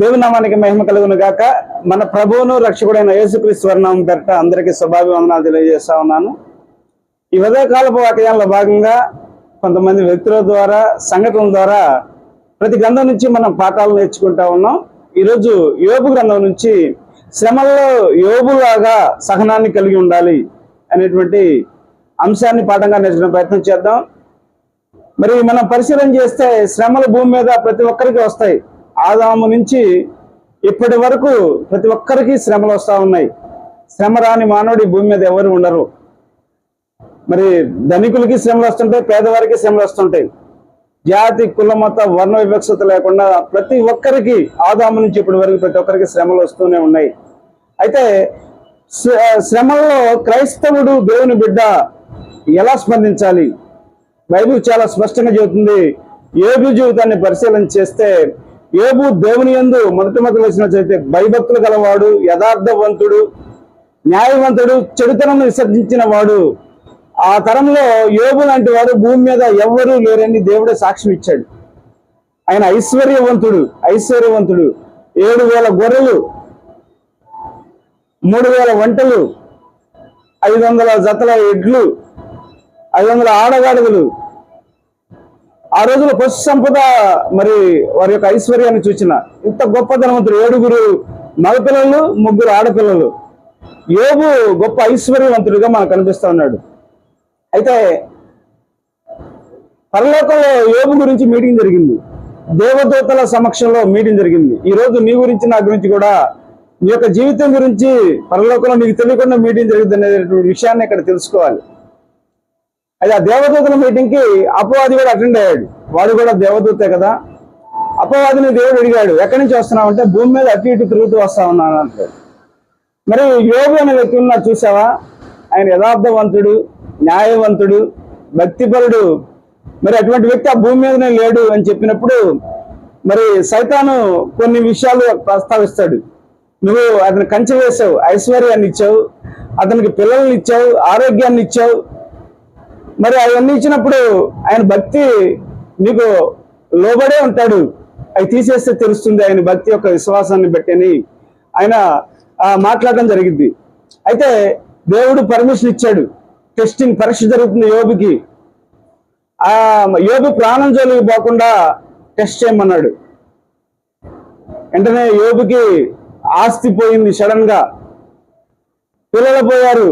దేవునామానికి మహిమ కలుగును గాక. మన ప్రభువును రక్షకుడైన యేసుక్రీస్తు వర్ణం పేరట అందరికీ శుభాభివందనాలు తెలియజేస్తా ఉన్నాను. ఈ ఉదయకాలపు వాక్యాల్లో భాగంగా కొంతమంది వ్యక్తుల ద్వారా సంఘటనల ద్వారా ప్రతి గ్రంథం నుంచి మనం పాఠాలు నేర్చుకుంటా ఉన్నాం. ఈరోజు యోబు గ్రంథం నుంచి శ్రమల్లో యోబులాగా సహనాన్ని కలిగి ఉండాలి అనేటువంటి అంశాన్ని పాఠంగా నేర్చుకునే ప్రయత్నం చేద్దాం. మరి మనం పరిశీలన చేస్తే శ్రమలు భూమి మీద ప్రతి ఒక్కరికి వస్తాయి. ఆదాము నుంచి ఇప్పటి వరకు ప్రతి ఒక్కరికి శ్రమలు వస్తూ ఉన్నాయి. శ్రమ రాని మానవుడి భూమి మీద ఎవరు ఉండరు. మరి ధనికులకి శ్రమలు వస్తుంటాయి పేదవారికి శ్రమలు వస్తుంటాయి. జాతి కుల మత వర్ణ వివక్షత లేకుండా ప్రతి ఒక్కరికి ఆదాము నుంచి ఇప్పటి వరకు ప్రతి ఒక్కరికి శ్రమలు వస్తూనే ఉన్నాయి. అయితే శ్ర- శ్రమల్లో క్రైస్తవుడు దేవుని బిడ్డ ఎలా స్పందించాలి? బైబిల్ చాలా స్పష్టంగా చెబుతుంది. ఏబు జీవితాన్ని పరిశీలన చేస్తే ఏబు దేవుని యందు మొదటి మొదటి వచ్చినట్లయితే భయభక్తులు గలవాడు యథార్థవంతుడు న్యాయవంతుడు చెడుతనం విసర్జించిన వాడు. ఆ తరంలో యోగు లాంటి వాడు భూమి మీద ఎవ్వరూ లేరని దేవుడే సాక్ష్యం ఇచ్చాడు. ఆయన ఐశ్వర్యవంతుడు ఐశ్వర్యవంతుడు. ఏడు వేల గొర్రెలు మూడు వేల వంటలు ఐదు వందల జతల ఎడ్లు ఐదు వందల ఆడగాడుగులు ఆ రోజుల పశు సంపద మరి వారి యొక్క ఐశ్వర్యాన్ని చూసిన ఇంత గొప్ప ధనవంతుడు ఏడుగురు మగపిల్లలు ముగ్గురు ఆడపిల్లలు. యోగు గొప్ప ఐశ్వర్యవంతుడిగా మనకు కనిపిస్తూ ఉన్నాడు. అయితే పరలోకంలో యోగు గురించి మీటింగ్ జరిగింది. దేవదూతల సమక్షంలో మీటింగ్ జరిగింది. ఈ రోజు నీ గురించి నా గురించి కూడా నీ యొక్క జీవితం గురించి పరలోకంలో నీకు తెలియకుండా మీటింగ్ జరిగింది అనేటువంటి విషయాన్ని ఇక్కడ తెలుసుకోవాలి. అయితే ఆ దేవదూతల మీటింగ్కి అపవాది కూడా అటెండ్ అయ్యాడు. వాడు కూడా దేవదూతే కదా. అపవాదిని దేవుడు అడిగాడు ఎక్కడి నుంచి వస్తున్నావు? అంటే భూమి మీద అటు ఇటు తిరుగుతూ వస్తా ఉన్నాను అంటాడు. మరి యోగు అనే వ్యక్తి ఉన్నా చూసావా? ఆయన యథార్థవంతుడు న్యాయవంతుడు భక్తిపరుడు. మరి అటువంటి వ్యక్తి ఆ భూమి మీదనే లేడు అని చెప్పినప్పుడు మరి సైతాను కొన్ని విషయాలు ప్రస్తావిస్తాడు. నువ్వు అతను కంచె వేసావు ఐశ్వర్యాన్ని ఇచ్చావు అతనికి పిల్లల్ని ఇచ్చావు ఆరోగ్యాన్ని ఇచ్చావు మరి అవన్నీ ఇచ్చినప్పుడు ఆయన భక్తి మీకు లోబడే ఉంటాడు. అవి తీసేస్తే తెలుస్తుంది ఆయన భక్తి యొక్క విశ్వాసాన్ని బట్టి అని ఆయన మాట్లాడడం జరిగింది అయితే దేవుడు పర్మిషన్ ఇచ్చాడు. టెస్టింగ్ పరీక్ష జరుగుతున్న యోబుకి. ఆ యోబు ప్రాణం జోలికి పోకుండా టెస్ట్ చేయమన్నాడు. వెంటనే యోబుకి ఆస్తి పోయింది సడన్గా పిల్లలు పోయారు.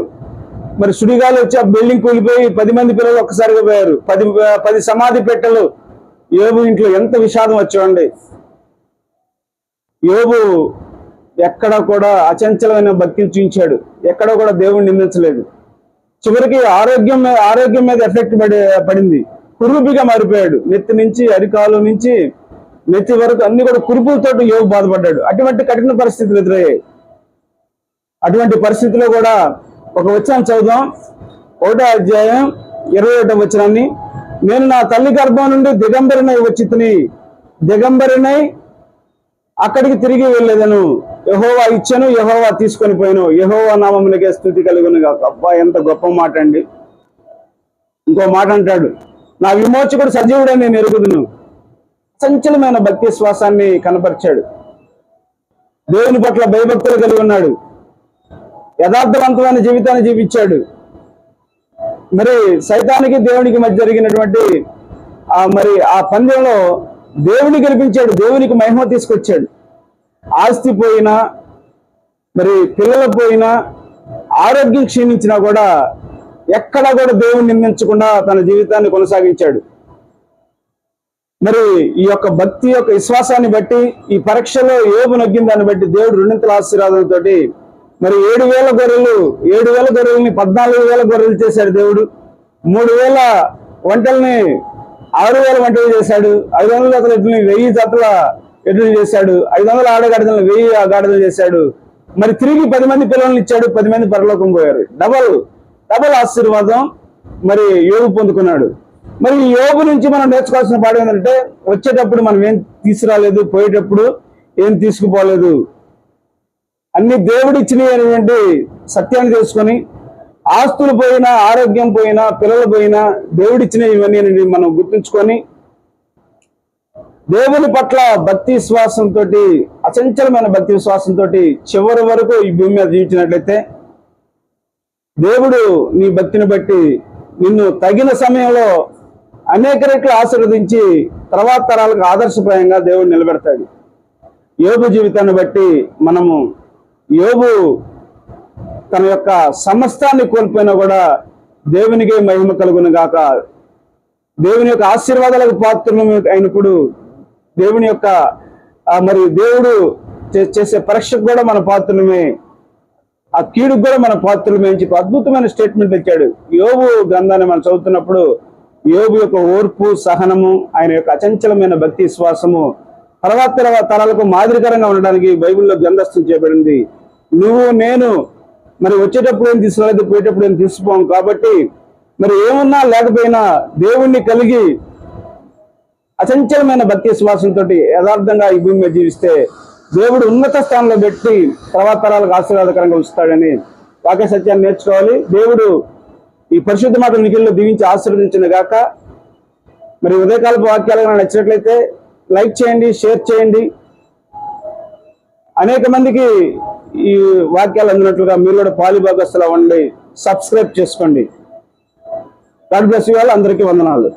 మరి సుడిగాలు వచ్చి ఆ బిల్డింగ్ కూలిపోయి పది మంది పిల్లలు ఒక్కసారిగా పోయారు. పది పది సమాధి పెట్టెలు. యోబు ఇంట్లో ఎంత విషాదం వచ్చేవండి. యోబు ఎక్కడ కూడా అచంచలమైన భక్తిని చూపించాడు. ఎక్కడ కూడా దేవుడిని నిందించలేదు. చివరికి ఆరోగ్యం మీద ఆరోగ్యం మీద ఎఫెక్ట్ పడి పడింది. కురుపిగా మారిపోయాడు. నెత్తి నుంచి అరికాలు నుంచి నెత్తి వరకు అన్ని కూడా కురుపులతో యోగు బాధపడ్డాడు. అటువంటి కఠిన పరిస్థితులు ఎదురయ్యాయి. అటువంటి పరిస్థితిలో కూడా ఒక వచనం చదువుదాం. ఒకటో అధ్యాయం ఇరవై ఒకటో వచనాన్ని. నేను నా తల్లి గర్భం నుండి దిగంబరినై వచ్చితిని. దిగంబరినై అక్కడికి తిరిగి వెళ్ళేదను. యహోవా ఇచ్చను యహోవా తీసుకొని పోయాను. యహోవా నామమునికే స్థుతి కలుగును కాక అబ్బా ఎంత గొప్ప మాట అండి. ఇంకో మాట అంటాడు. నా విమోచకుడు సజీవుడని నేను ఎరుగుదును. సంచలమైన భక్తి శ్వాసాన్ని కనపరిచాడు. దేవుని పట్ల భయభక్తులు కలిగి ఉన్నాడు. యథార్థవంతమైన జీవితాన్ని జీవించాడు. మరి సైతానికి దేవునికి మధ్య జరిగినటువంటి ఆ మరి ఆ పందెంలో దేవుని గెలిపించాడు. దేవునికి మహిమ తీసుకొచ్చాడు. ఆస్తి పోయినా మరి పిల్లలు పోయినా ఆరోగ్యం క్షీణించినా కూడా ఎక్కడా కూడా దేవుని నిందించకుండా తన జీవితాన్ని కొనసాగించాడు. మరి ఈ యొక్క భక్తి యొక్క విశ్వాసాన్ని బట్టి ఈ పరీక్షలో ఏబు నగ్గిన దాన్ని బట్టి దేవుడు రెండింతల ఆశీర్వాదంతో మరి ఏడు వేల గొర్రెలు ఏడు వేల గొర్రెల్ని పద్నాలుగు వేల గొర్రెలు చేశాడు దేవుడు. మూడు వేల వంటల్ని ఆరు వేల వంటలు చేశాడు. ఐదు వందల జతల ఎడ్లని వెయ్యి జతల ఎడ్లు చేశాడు. ఐదు వందల ఆడగాడిదలను వెయ్యి గాడిదలు చేశాడు. మరి తిరిగి పది మంది పిల్లల్ని ఇచ్చాడు పది మంది పరలోకం పోయారు. డబల్ డబల్ ఆశీర్వాదం మరి యోగు పొందుకున్నాడు. మరి ఈ యోగు నుంచి మనం నేర్చుకోవాల్సిన పాఠం ఏంటంటే వచ్చేటప్పుడు మనం ఏం తీసుకురాలేదు పోయేటప్పుడు ఏం తీసుకుపోలేదు? అన్ని దేవుడిచ్చినవి అనేటువంటి సత్యాన్ని తెలుసుకొని ఆస్తులు పోయినా ఆరోగ్యం పోయినా పిల్లలు పోయినా దేవుడిచ్చినవి ఇవన్నీ అనేది మనం గుర్తుంచుకొని దేవుని పట్ల భక్తి విశ్వాసంతో అచంచలమైన భక్తి విశ్వాసంతో చివరి వరకు ఈ భూమి మీద జీవించినట్లయితే దేవుడు నీ భక్తిని బట్టి నిన్ను తగిన సమయంలో అనేక రెట్లు ఆశీర్వదించి తర్వాత తరాలకు ఆదర్శప్రాయంగా దేవుడు నిలబెడతాడు. యోగ జీవితాన్ని బట్టి మనము యోబు తన యొక్క సమస్తాన్ని కోల్పోయినా కూడా దేవునికే మహిమ కలుగును గాక. దేవుని యొక్క ఆశీర్వాదాలకు పాత్రలు అయినప్పుడు దేవుని యొక్క మరి దేవుడు చే- చేసే పరీక్షకు కూడా మన పాత్రలమే ఆ కీడుకు కూడా మన పాత్రలమే అని చెప్పి అద్భుతమైన స్టేట్మెంట్ ఇచ్చాడు యోబు గ్రంథాన్ని మనం చదువుతున్నప్పుడు యోబు యొక్క ఓర్పు సహనము ఆయన యొక్క అచంచలమైన భక్తి విశ్వాసము తర్వాత తర్వాత తరాలకు మాదిరికరంగా ఉండడానికి బైబిల్లో గ్రంథస్థం చేయబడింది. నువ్వు నేను మరి వచ్చేటప్పుడు ఏం తీసుకురాలేదు పోయేటప్పుడు ఏం తీసుకోం కాబట్టి మరి ఏమున్నా లేకపోయినా దేవుణ్ణి కలిగి అచంచలమైన భక్తి విశ్వాసంతో యథార్థంగా ఈ భూమి మీద జీవిస్తే దేవుడు ఉన్నత స్థానంలో పెట్టి తర్వాత తరాలకు ఆశీర్వాదకరంగా ఉంచుతాడని వాక్య సత్యాన్ని నేర్చుకోవాలి. దేవుడు ఈ పరిశుద్ధ మాట నిఖిల్లో దీవించి ఆశీర్వదించిన గాక మరి ఉదయకాలపు వాక్యాలు నచ్చినట్లయితే లైక్ చేయండి షేర్ చేయండి. అనేక మందికి ఈ వాక్యాలు అందినట్లుగా మీరు కూడా పాలిభాగస్తులా ఉండి సబ్స్క్రైబ్ చేసుకోండి. గాడ్ బ్లెస్ యూ అందరికీ వందనాలు.